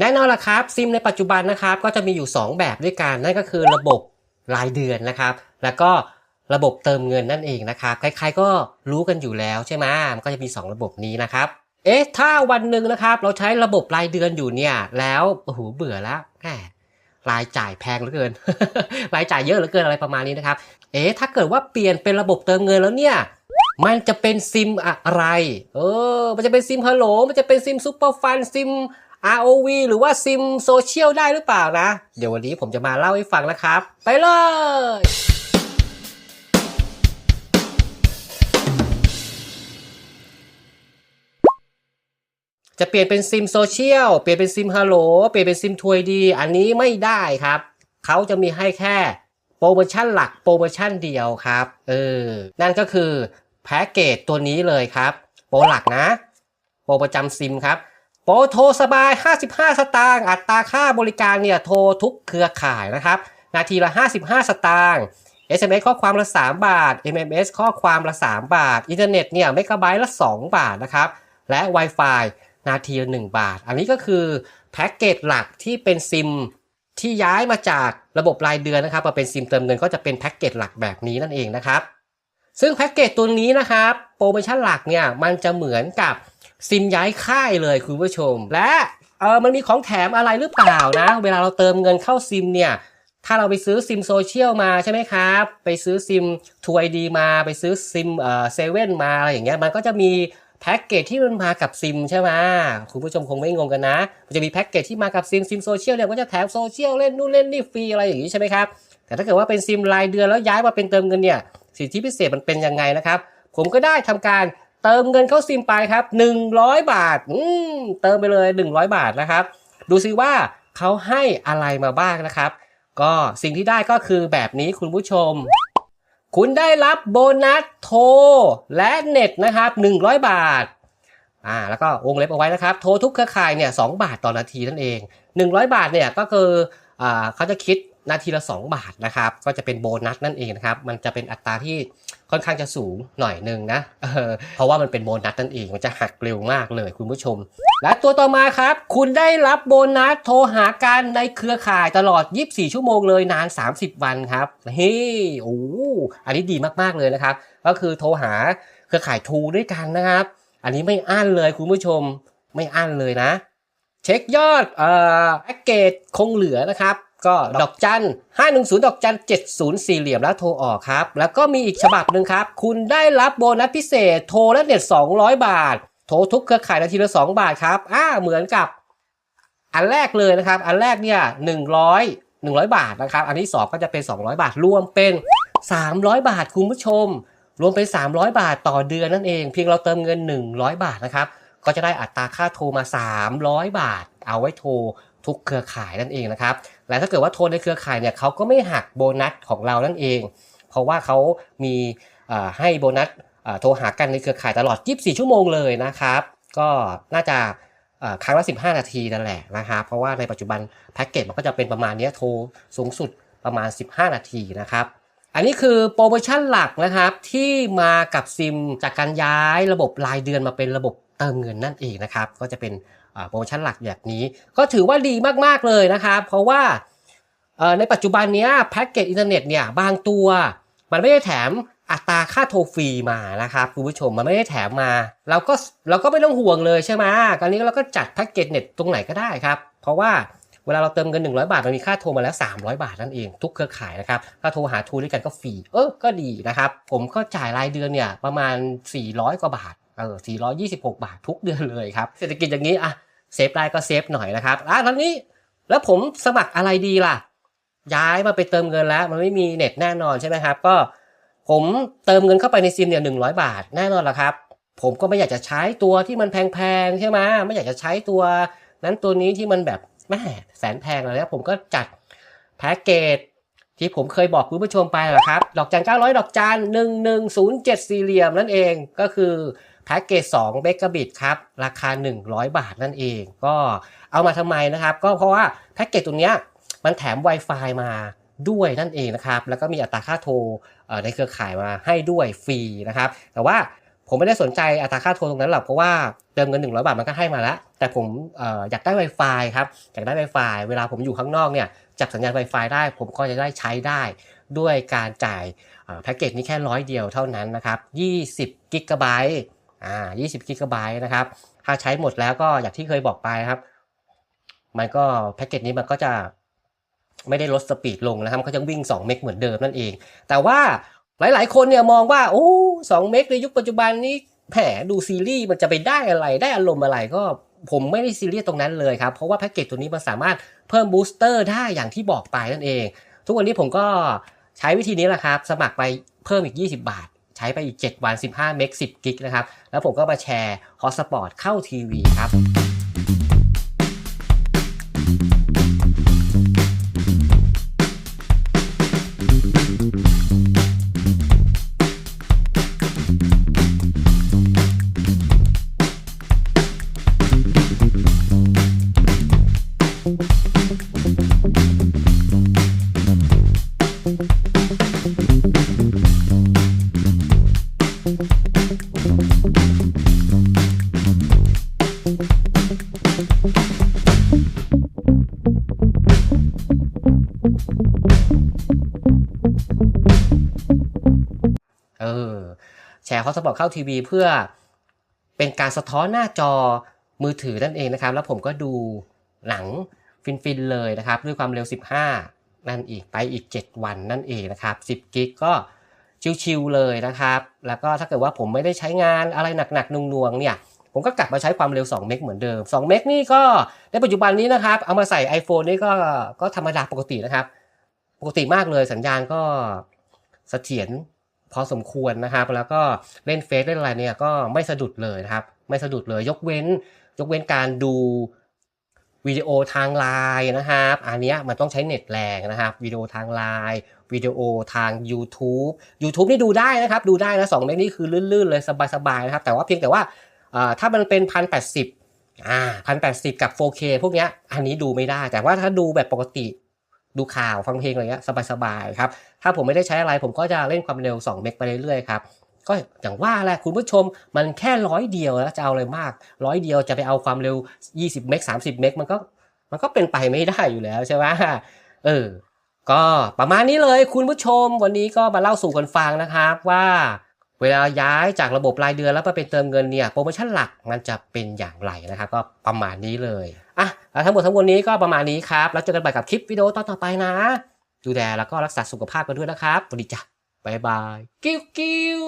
แน่นอนละครับซิมในปัจจุบันนะครับก็จะมีอยู่ 2 แบบด้วยกันนั่นก็คือระบบรายเดือนนะครับ แล้วก็ระบบเติมเงินนั่นเองนะครับใครๆก็รู้กันอยู่แล้วใช่ไหมมันก็จะมี 2 ระบบนี้นะครับเอ๊ะถ้าวันหนึ่งนะครับ เราใช้ระบบรายเดือนอยู่เนี่ย แล้วโอ้โหเบื่อแล้วแหมรายจ่ายแพงเหลือเกิน รายจ่ายเยอะเหลือเกินอะไรประมาณนี้นะครับ เอ๊ะถ้าเกิดว่าเปลี่ยนเป็นระบบเติมเงินแล้วเนี่ยมันจะเป็นซิมอะไร เออ มันจะเป็นซิมฮัลโหล มันจะเป็นซิมซูเปอร์ฟัน ซิม ROV หรือว่าซิมโซเชียลได้หรือเปล่านะ เดี๋ยววันนี้ผมจะมาเล่าให้ฟังนะครับ ไปเลยจะเปลี่ยนเป็นซิมโซเชียล เปลี่ยนเป็นซิมฮัลโหล เปลี่ยนเป็นซิมทวยดี อันนี้ไม่ได้ครับ เขาจะมีให้แค่โปรโมชั่นหลักโปรโมชั่นเดียวครับ เออ นั่นก็คือแพ็กเกจตัวนี้เลยครับ โปรหลักนะ โปรประจำซิมครับ โปรโทรสบาย 55 สตางค์อัตราค่าบริการเนี่ยโทรทุกเครือข่ายนะครับ นาทีละ 55 สตางค์ SMS ข้อความละ 3 บาท MMS ข้อความละ 3 บาท อินเทอร์เน็ตเนี่ยเมกะไบต์ละ 2 บาทนะครับ และ Wi-Fi นาทีละ 1 บาท อันนี้ก็คือแพ็กเกจหลักที่เป็นซิมที่ย้ายมาจากระบบรายเดือนนะครับมาเป็นซิมเติมเงินก็จะเป็นแพ็กเกจหลักแบบนี้นั่นเองนะครับ ซึ่งแพ็กเกจตัวนี้นะครับโปรโมชั่นหลักเนี่ยมันจะเหมือนกับ ซิมย้ายค่ายเลยคุณผู้ชม และเออมันมีของแถมอะไรหรือเปล่านะ เวลาเราเติมเงินเข้าซิมเนี่ยถ้าเราไปซื้อซิมโซเชียลมาใช่ไหมครับ ไปซื้อซิมทูไอดีมาไปซื้อซิมเอ่อเซเว่นมาอะไรอย่างเงี้ยมันก็จะมีแพ็กเกจที่มันมากับซิมใช่ไหมคุณผู้ชมคงไม่งงกันนะ มันจะมีแพ็กเกจที่มากับซิมซิมโซเชียลเนี่ยก็จะแถมโซเชียลเล่นนู่นเล่นนี่ฟรีอะไรอย่างงี้ใช่ไหมครับ แต่ถ้าเกิดว่าเป็นซิมรายเดือนแล้วย้ายมาเป็นเติมเงินเนี่ยสิทธิพิเศษมันเป็นยังไงนะครับ ผมก็ได้ทำการ เติมเงินเข้าซิมไปครับ 100 บาทอืมเติมไปเลย 100 บาทนะครับ ดูซิว่าเขาให้อะไรมาบ้างนะครับ ก็สิ่งที่ได้ก็คือแบบนี้คุณผู้ชม คุณได้รับโบนัสโทรและเน็ตนะครับ 100 บาทอ่าแล้วก็วงเล็บเอาไว้นะครับ โทรทุกเครือข่ายเนี่ยสบาทต่อนาทีนั่นเอง 100 บาทเนี่ยก็คืออ่าเขาจะคิดนาทีละ 2 บาทนะครับ ก็จะเป็นโบนัสนั่นเองนะครับ มันจะเป็นอัตราที่ ค่อนข้างจะสูงหน่อยหนึงนะเเพราะว่ามันเป็นโบนัสนั่นเองมันจะหักเร็วมากเลยคุณผู้ชม และตัวต่อมาครับ คุณได้รับโบนัสโทรหากันในเครือข่ายตลอด 24 ชั่วโมงเลยนาน 30 วันครับเฮ้โอ้อันนี้ดีมากๆเลยนะครับ ก็คือโทรหาเครือข่ายทูด้วยกันนะครับ อันนี้ไม่อั้นเลยคุณผู้ชมไม่อั้นเลยนะ เช็คยอดเอ่อแพ็กเกจคงเหลือนะครับ ก็ดอกจัน 510 ดอกจัน 70 สี่เหลี่ยมแล้วโทรออกครับ แล้วก็มีอีกฉบับหนึ่งครับ คุณได้รับโบนัสพิเศษโทรและเน็ต 200 บาท โทรทุกเครือข่ายนาทีละ 2 บาทครับ อ่า เหมือนกับ อันแรกเลยนะครับ อันแรกเนี่ย 100 100 บาทนะครับ อันที่2ก็จะเป็น 200 บาท รวมเป็น 300 บาทคุณผู้ชม รวมเป็น 300 บาทต่อเดือนนั่นเอง เพียงเราเติมเงิน 100 บาทนะครับ ก็จะได้อัตราค่าโทรมา 300 บาท เอาไว้โทร ทุกเครือข่ายนั่นเองนะครับ และถ้าเกิดว่าโทรในเครือข่ายเนี่ยเขาก็ไม่หักโบนัสของเรานั่นเอง เพราะว่าเขามีให้โบนัสโทรหากันในเครือข่ายตลอด 24 ชั่วโมงเลยนะครับ ก็น่าจะครั้งละ 15 นาทีนั่นแหละนะครับเพราะว่าในปัจจุบันแพ็กเกจมันก็จะเป็นประมาณนี้โทรสูงสุดประมาณ 15 นาทีนะครับ อันนี้คือโปรโมชั่นหลักนะครับที่มากับซิมจากการย้ายระบบรายเดือนมาเป็นระบบเติมเงินนั่นเองนะครับ ก็จะเป็น โปรโมชั่นหลักแบบนี้ ก็ถือว่าดีมากๆเลยนะครับเพราะว่าในปัจจุบันนี้แพ็กเกจอินเทอร์เน็ตเนี่ยบางตัวมันไม่ได้แถมอัตราค่าโทรฟรีมานะครับคุณผู้ชมมันไม่ได้แถมมาเราก็เราก็ไม่ต้องห่วงเลยใช่ไหมตอนนี้เราก็จัดแพ็กเกจเน็ตตรงไหนก็ได้ครับ เพราะว่าเวลาเราเติมเงิน 100 บาทมันมีค่าโทรมาแล้ว 300 บาทนั่นเองทุกเครือข่ายนะครับถ้าโทรหาทูด้วยกันก็ฟรีเออก็ดีนะครับ ผมก็จ่ายรายเดือนเนี่ยประมาณ 400 กว่าบาท เออ426 บาททุกเดือนเลยครับ เศรษฐกิจอย่างนี้อะเซฟได้ก็เซฟหน่อยนะครับอะตอนนี้แล้วผมสมัครอะไรดีล่ะ ย้ายมาไปเติมเงินแล้ว มันไม่มีเน็ตแน่นอนใช่ไหมครับ ก็ผมเติมเงินเข้าไปในซิมเนี่ยหนึ่งบาทแน่นอนละครับ ผมก็ไม่อยากจะใช้ตัวที่มันแพงๆใช่ไหมไม่อยากจะใช้ตัวนั้นตัวนี้ที่มันแบบแม่แสนแพงเลยแล้วผมก็จัดแพ็กเกจที่ผมเคยบอกคุณผู้ชมไปแหละครับ ดอกจัน900ดอกจัน1107สี่เหลี่ยมนั่นเองก็คือ แพ็กเกจ2เมกะบิตครับ ราคา 100 บาทนั่นเอง ก็เอามาทำไมนะครับ ก็เพราะว่าแพ็กเกจตัวเนี้ยมันแถม Wi-Fi มาด้วยนั่นเองนะครับ แล้วก็มีอัตราค่าโทรในเครือข่ายมาให้ด้วยฟรีนะครับ แต่ว่าผมไม่ได้สนใจอัตราค่าโทรตรงนั้นหรอกเพราะว่าเติมเงิน 100 บาทมันก็ให้มาแล้ว แต่ผมอออยากได้ Wi-Fi ครับ อยากได้ Wi-Fi เวลาผมอยู่ข้างนอกเนี่ยจับสัญญาณ Wi-Fi ได้ ผมก็จะได้ใช้ได้ ด้วยการจ่ายแพ็กเกจนี้แค่ร้อยเดียวเท่านั้นนะครับ 20กิกะไบต์ อ่า20กิกะไบต์นะครับ ถ้าใช้หมดแล้วก็อย่างที่เคยบอกไปครับ มันก็แพ็กเกจนี้มันก็จะไม่ได้ลดสปีดลงนะครับ ก็จะวิ่ง 2 เมกเหมือนเดิมนั่นเอง แต่ว่าหลาย ๆ คนเนี่ยมองว่า โอ้สองเมกในยุคปัจจุบันนี้แหมดูซีรีส์มันจะไปได้อะไร ได้อารมณ์อะไรก็ผมไม่ได้ซีเรียสตรงนั้นเลยครับ เพราะว่าแพ็กเกจตัวนี้มันสามารถเพิ่มบูสเตอร์ได้อย่างที่บอกไปนั่นเอง ทุกวันนี้ผมก็ใช้วิธีนี้แหละครับ สมัครไปเพิ่มอีก 20 บาท ช้ไปอีก 7 วัน 15 เมก 10 กิกนะครับ แล้วผมก็มาแชร์ฮอตสปอร์ตเข้าทีวีครับเอ ชร์ฮอตสปอร์ตเข้าทีวีเพื่อเป็นการสะท้อนหน้าจอมือถือนั่นเองนะครับ แล้วผมก็ดูหนังฟินๆเลยนะครับ ด้วยความเร็ว 15 นั่นอีกไปอีก 7 วันนั่นเองนะครับ 10 กิกก็ชิวๆเลยนะครับ แล้วก็ถ้าเกิดว่าผมไม่ได้ใช้งานอะไรหนักๆหน่วงๆเนี่ยผมก็กลับมาใช้ความเร็ว 2 เมกเหมือนเดิม 2 เมกนี่ก็ในปัจจุบันนี้นะครับ เอามาใส่ iPhone นี่ก็ก็ธรรมดาปกตินะครับ ปกติมากเลยสัญญาณก็เสถียร พอสมควรนะครับ แล้วก็เล่นเฟซเล่นอะไรเนี่ยก็ไม่สะดุดเลยนะครับ ไม่สะดุดเลยยกเว้น ยกเว้นการดูวิดีโอทางไลน์นะครับ อันนี้มันต้องใช้เน็ตแรงนะครับวิดีโอทางไลน์วิดีโอทาง YouTube YouTube นี่ดูได้นะครับ ดูได้นะสองเมกนี่คือลื่นๆเลยสบายๆนะครับ แต่ว่าเพียงแต่ว่าถ้ามันเป็นพันแปดสิบอ่าพันแปดสิบกับ 4K พวกเนี้ยอันนี้ดูไม่ได้ แต่ว่าถ้าดูแบบปกติ ดูข่าวฟังเพลงอะไรเงี้ยสบายๆครับ ถ้าผมไม่ได้ใช้อะไรผมก็จะเล่นความเร็ว 2 เมกไปเรื่อยๆครับก็อย่างว่าแหละคุณผู้ชมมันแค่ร้อยเดียวแล้วจะเอาอะไรมากร้อยเดียวจะไปเอาความเร็ว 20 เมก30 เมกมันก็มันก็เป็นไปไม่ได้อยู่แล้วใช่ไหมเออก็ประมาณนี้เลยคุณผู้ชม วันนี้ก็มาเล่าสู่กันฟังนะครับว่าเวลาย้ายจากระบบรายเดือนแล้วมาเป็นเติมเงินเนี่ยโปรโมชั่นหลักมันจะเป็นอย่างไรนะครับ ก็ประมาณนี้เลย อะแล้วทั้งหมดทั้งมวลนี้ก็ประมาณนี้ครับ แล้วเจอกันใหม่กับคลิปวิดีโอตอนต่อไปนะ ดูแลแล้วก็รักษาสุขภาพกันด้วยนะครับสวัสดีจ้ะบ๊ายบาย กิ้วกิ้ว